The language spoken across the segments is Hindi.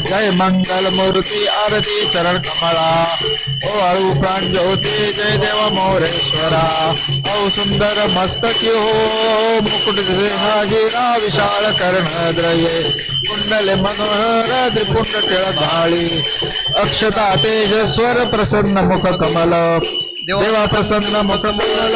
जय मंगल मूर्ति आरती चरण कमला, ओ अळू प्राण ज्योति, जय देव मोरेश्वरा। औ सुंदर मस्तकी हो मुकुट हाजीरा विशाल कर्ण द्रये। कुंडल मनोहर टिळधाळी अक्षता तेजस्वर प्रसन्न मुख कमल। देवा प्रसन्न मुख मंगल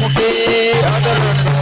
मुखी अदर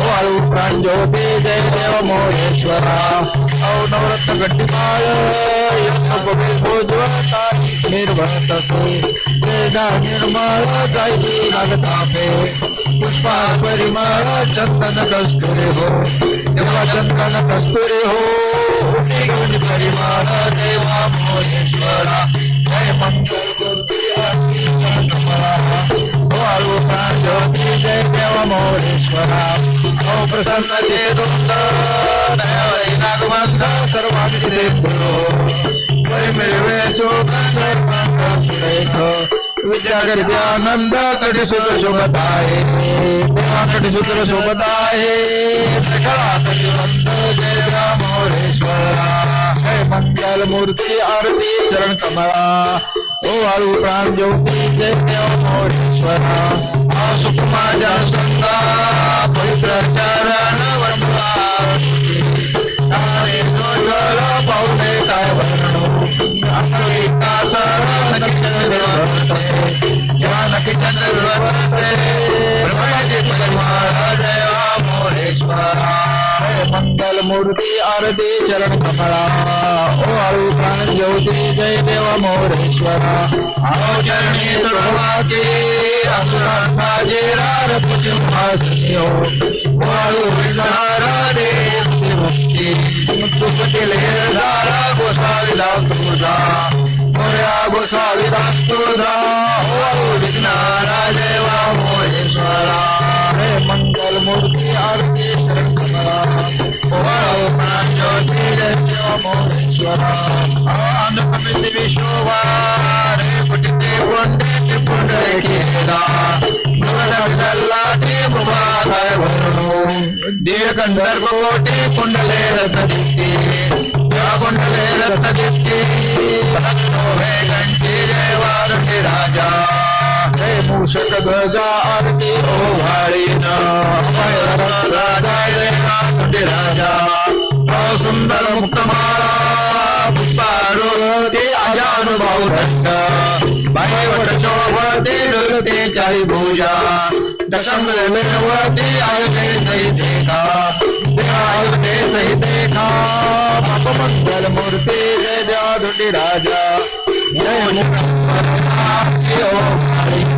वाळू प्राण ज्योती जय देव मोरेश्वरा औ नवरत्न गट्टीमाळ भोजवता निर्भत वेदा निर्मळ जायची नागतापे पुष्पा परिमळ चंदन कस्तुरे हो देवा चंदन कस्तुरे हो परिमळ देवा मोरेश्वरा जय मंगल प्राण ज्योती जय देव मोरेश्वरा ओ प्रसन्न दयावरी नागवंत सर्वांचे गुरु परिमिळवे सुगंध विद्या विद्यानंद कटी सूत्र शोभत आहे देवा कटी सूत्र शोभत आहे प्रकळा कटिबंध जय रामोरेश्वरा जय मंगल मूर्ति आरती चरण कमळा ओ वाळू प्राण ज्योती जय देव मोरेश्वरा आ सुकुमा जन संगा पवित्र चरण वंदा तारे जोडल पाहुणे काय वर्णो अकविता सरण नकी चंद्र वर्तते ब्रह्माजी परिवार जय मंगल मूर्ती आरती चरण कमळा ओ प्राण ज्योती जय देव मोरेश्वरा। आओ चरणी तुळवाची असुरांचा जेरार पुजमासनियो वाळू विसारा दे मुक्ती मुक्ती। पटेले दारा गोसाविला तुझा मोर्या गोसाविला तुझा वाळू विघ्नारा देवा मोरेश्वरा। मंगल मूर्ती आरती चरण कमळा वाळू प्राण ज्योती जय देव मोरेश्वरा आंध्र विश्ववा रे पुटिते पुंडे पुंडे केला लाटे मुबाधाय वरणो दीड गंधर्व कोटे कुंडले रत्नदित्ती या कुंडले रत्नदित्ती हे घंटी जय वारणे राजा मूषक ध्वजा आरती ओ वाळीन राजा ओ सुंदर मुक्तमाळा पुष्पारोते अजानुभाव दत्त बाहे वट शोभते डुलते चारी भूजा। दशम मिळवते आयुते सही देखा। आयुते सही देखा। बाप मंगल मूर्ती, जय देवा राजा। जय ओ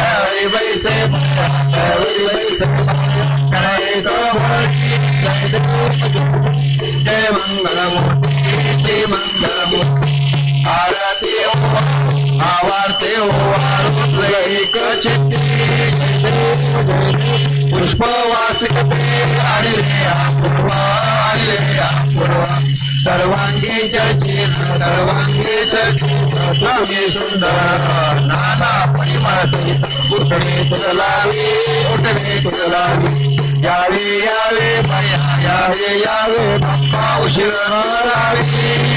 हरी बैसे हरी बैसे करे गवळी जय मंगलमूर्ती जय मंगलमूर्ती आरती ओ आवारते ओ आरुद्र एक चित्ती पुष्प वासिकते आणले अपूर्वा आणले अपूर्वा सर्वांगी सर्वांगी स्वामी सुंदर, नाना परिमळ सहित उठणे यावे यावे यावे यावे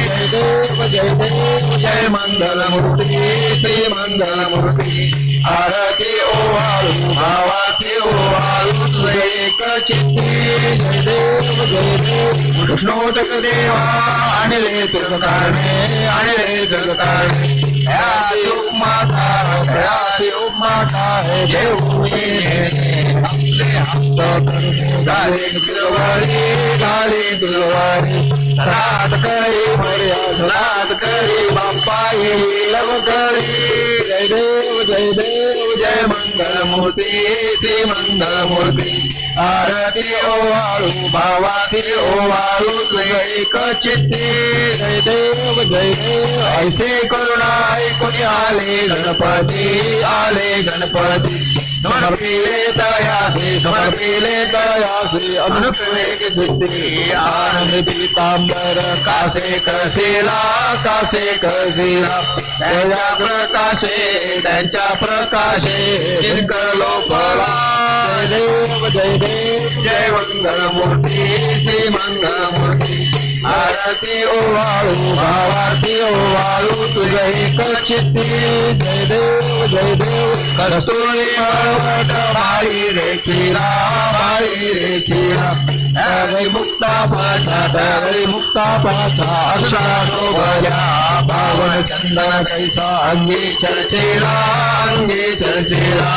जय देव जय देव जय मंगल मूर्ती, श्री मंगल मूर्ती, आरती ओवाळू भावाती ओवाळू एक जय देव जय देव कृष्णोदक देवा आणले तुझ कारणे आणले जग कारणे माता माता हे देव आपले हस्त झाले तुझवारी झाले तुझवारी सात करी मर्याद करी बाप्पा येईल करी जय देव जय मंगल मूर्ति श्री मंगल मूर्ति आरती ओवाळू भावाती ओवाळू एक चित्ती जय देव जय देव, ऐसे करुणा ऐकून आले गणपति, आले गणपती। समर्पिले तयासे समर्पिले तयासे अनुकवेग जिद्दी आनंद पीतांबर कासे कसेला कासे प्रकाशे त्यांच्या प्रकाशे जय देव जय देव जय मंगल मूर्ती श्री मंगल मूर्ती आरती ओवाळू भावारती ओवाळू तुझ जय देव जय देव कस्तुरी मळवट माळी रे मुक्ता शोभल्या पावन चंदन कैसा अंगी चर्चेला अंगी चर्चेला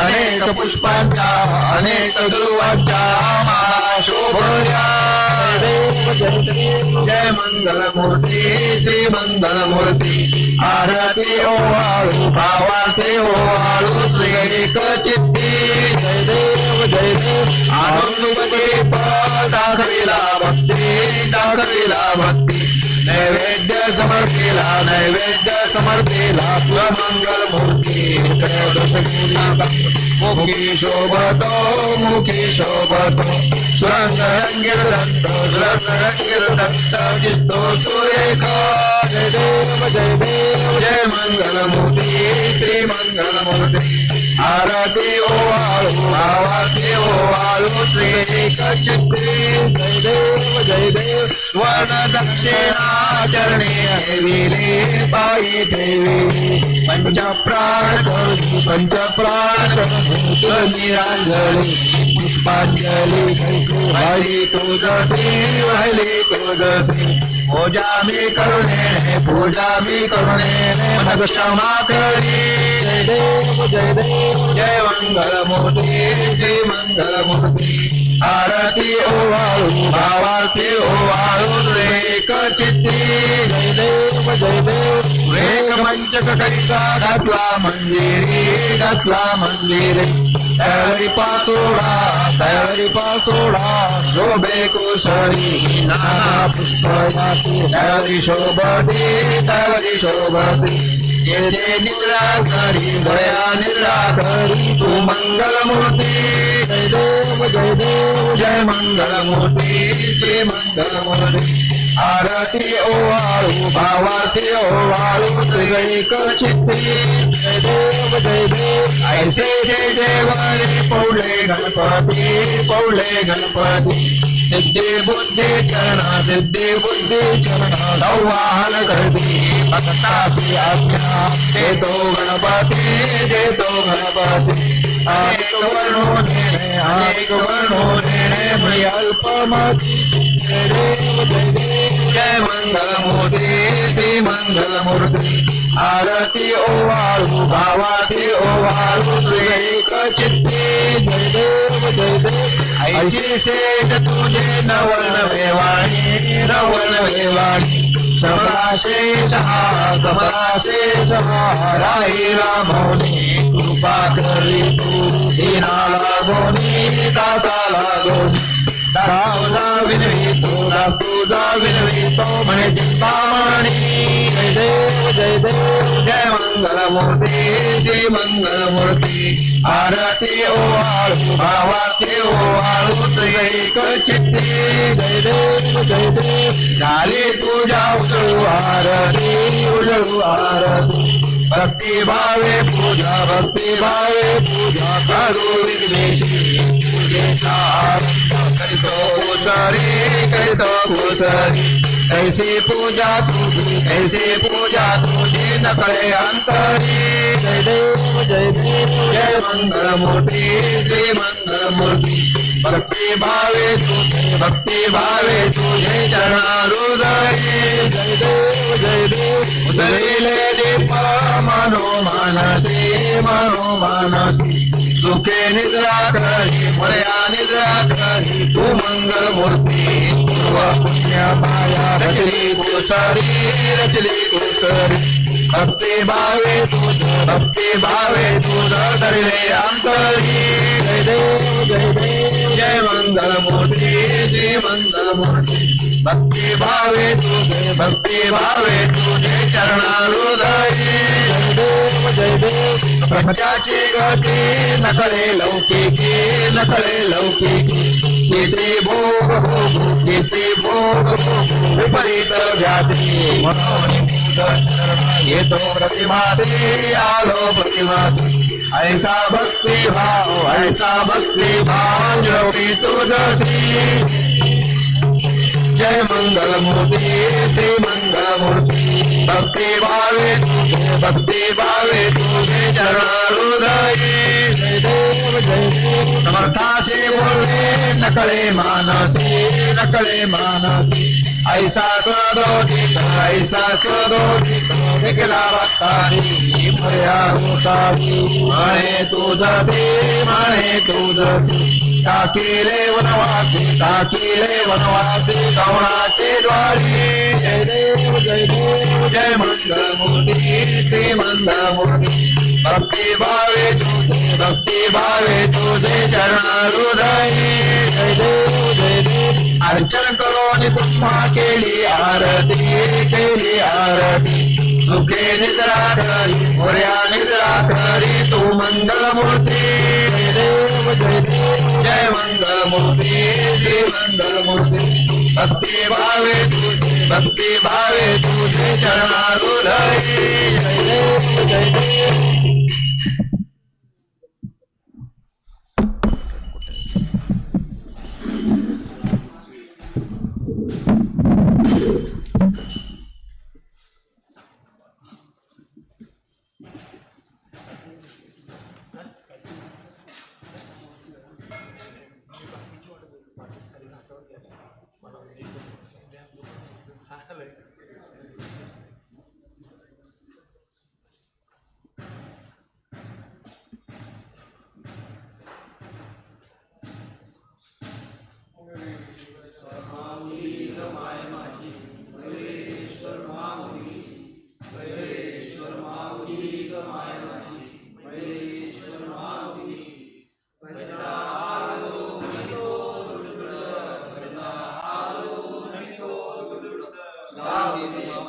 अनेक पुष्पांच्या अनेक दुर्वांच्या माळा शोभल्या जय मंगलमूर्ती मंगल मूर्ती श्री मंगल मूर्ती आरती ओवाळू भावाती ओवाळू श्री एक चित्ती जय देव जय देव आनंद दाखविला भक्ती दाखविला भक्ती. नैवेद्य समर्पिला नैवेद्य समर्पिला मंगल मूर्ति मुखी शोभतो मुखी शोभतो सुरंग दत्त सुरंग दत्त दिसतो सुरेख जय देव जय देव जय मंगल मूर्ती श्री मंगल मूर्ती आरती ओ आवाती ओवाळू श्री एक चित्ती जय देव जय देव वर्ण दक्षिणा चरणी हरविले पायी ठेवी पंच प्राण करू पंच प्राण करू निरांजली हरी तुझसी हरी तुझसी पूजा मी करुणे पूजा मी करुणे मन क्षमा करी जय देव जय देव जय मंगल मूर्ती श्री मंगल मूर्ती आरती ओवाळू भावारती ओवाळू एक चित्ती जय देव जय देव करिता घातला मंदिरी घातला मंदिरी तयारी पासोडा तयारी पासोडा शोभे कुशरी नाना पुष्प जाती तयारी शोभती तयारी शोभती येथे निद्रा करी दया निद्रा तू मंगल मूर्ती जय देव जय देव जय मंगल मूर्ती श्री मंगल मूर्ती आरती ओवाळू भावाती ओवाळू एक चित्ती जय देव जय देव ऐसे जय देवाने पौले गणपती पौले गणपती सिद्धी बुद्धी चरणा सिद्धी बुद्धी चरणा संवाहन करती भक्तासी आज्ञा देतो गणपती देतो गणपती अनेक वर्णो नेणे अनेक वर्णो नेणे मी अल्पमती जय मंगलमूर्ती श्री मंगलमूर्ती आरती ओवाळू भावाती ओवाळू एक जय देव जय देव ऐशी सेठ तुझे नवल वेवाणी नवल वेवाणी कमला शेष हा कमला शेष हा राहिला मौनी कृपा करी तू दिनाला गोनी दासाला गोनी दासा विनवितो दास तुझा विनवितो म्हणे चिंतामणी जय देव जय देव जय मंगलमूर्ती जय मंगलमूर्ती। आरती ओवाळू भावाती ओवाळू एक चित्ती जय देव जय देव झाली तुझ्या उजळू आरती उजळू आरती। भक्ती भावे पूजा, भक्ति भावे पूजा करू विघ्नेशी पूजेचा आरंभ करीतो कुसरी करीतो कुसरी। ऐसी पूजा तू ऐसी पूजा तुझी नकळे अंतरी। जय देव जय देव, जय मंगलमूर्ती श्री मंगलमूर्ती भक्ति भावे तुझे, भक्ति भावे तुझे चरणारुदरी। जय देव जय देव उदरिले दीप। मनो मानसी मनो मानसी सुखे निद्रा करी मया निद्रा करी तू मंगल मूर्ती पूर्व पुण्य माया रचली कुसरी रचली कुसरी भक्ती भावे तुझ भक्ती भावे तुझ धरले अंतरी जय देव जय देव जय मंगल मूर्ती श्री मंगल मूर्ती भक्ती भावे तुझे भक्ती भावे तुझे चरणारुदयी जय देव जय प्रपंचाची गती नकळे लौकिकी नकळे लौकिकी किती भोग भोग किती भोग भोग विपरीत व्याधी पूजन करणं येतो प्रतिमासी आलो प्रतिमासी ऐसा भक्ति भाव, ऐसा भक्ति भाव योगी तुझसी जय मंगल मूर्ती श्री मंगल मूर्ती भक्ती भावे तुझे, भक्ति भावे तुझे चरणारुदयी। देव समर्थाशी बोलले नकळे मानसी नकळे मानसी। ऐसा करोदित ऐसा करोदित निकला भक्तारी मर्या होतावी म्हणे तुझसे म्हणे तुझसे टाकीले वनवासी टाकीले वनवासी कवणाचे द्वारी जय देव जय देव जय मंगल मूर्ती श्री मंगल भक्ती भावे भक्ति भावे तुझे चरणारुदय जय देव जय देव। अर्चन करो नि तुम्हा लिए, आरती के लिए आरती। सुखे निद्रा करी मोर्या निद्रा करी, तू मंगल मूर्ति देव जय जय मंगल मूर्ति जय मंगल मूर्ति भक्ति भावे तुझे, भक्ति भावे तुझे चरणारुदयी जय देव जय देव अपराधाच्या कोटी माझ्या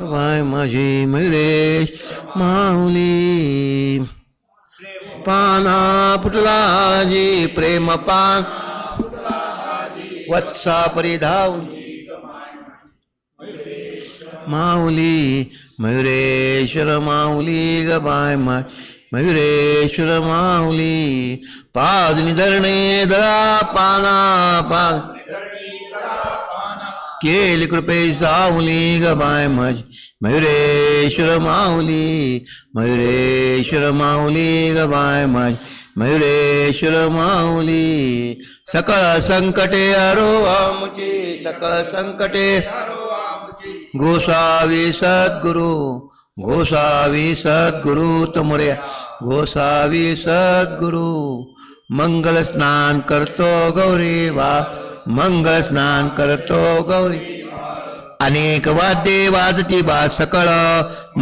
वाय माझी मयुरेश माऊली. पाना पुटलाजी प्रेम पान. वत्सा परिधाव माऊली, मयुरेश्वर माऊली ग बाय मा मयुरेश्वर माऊली, पाद केली कृपे सावली ग बाय मज, मयुरेश्वर माऊली मयुरेश्वर माऊली ग मज, मयुरेश्वर माऊली। सकळ संकटे अरो आमची सकळ संकटे गोसावी सद्गुरु गोसावी सद्गुरु तुमरे गोसावी सद्गुरु मंगल स्नान करतो गौरी वा मंगल स्नान करतो गौरी अनेक वाद्ये वाजती बा सकळ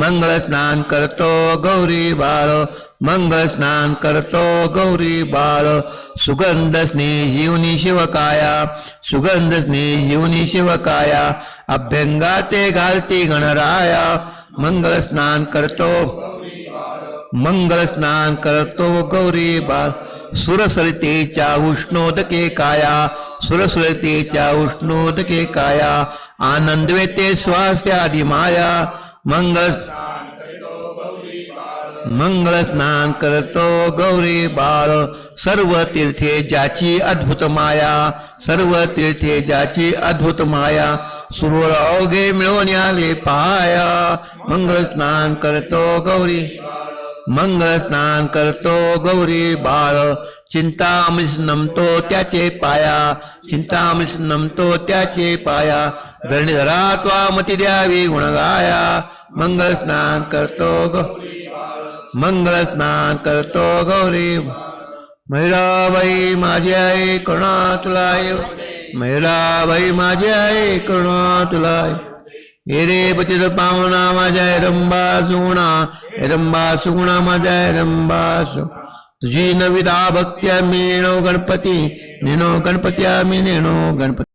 मंगळ स्नान करतो गौरी बाळ मंगळ स्नान करतो गौरी बाळ। सुगंध स्नेह जीवनी शिवकाया सुगंध स्नेह जीवनी शिवकाया अभ्यंगाते घालती गणराया मंगळ स्नान करतो। मंगल स्नान करतो गौरी सुरसुरते चाउणोद के काया। चाउणोद के काया। आनंद वेते आदि माया। मंगळ मंगळ स्नान करतो, गौरी बाळ सर्व तीर्थे ज्याची अद्भुत माया, सर्व तीर्थे ज्याची अद्भुत माया सुरळ अवघे मिळवून आले पाया. मंगळ स्नान करतो, गौरी मंगळ स्नान करतो, गौरी बाळ चिंतामृत नमतो त्याचे पाया चिंतामृत नमतो त्याचे पाया धरणीधरा त्वा मती द्यावी गुणगाया मंगळ स्नान करतो, ग मंगळ स्नान करतो गौरी। महिराबाई माझी आई करुणा तुला येऊ महिराबाई माझी आई करुणा तुला येऊ. हे रे पतित पावना माझ्या रंबा सुगुणा। रंबा सुगुणा माझ्या रंबा सु। तुझी नविदा भक्त्या मी नेणो गणपती, नेणो गणपत्या मी नेणो गणपती।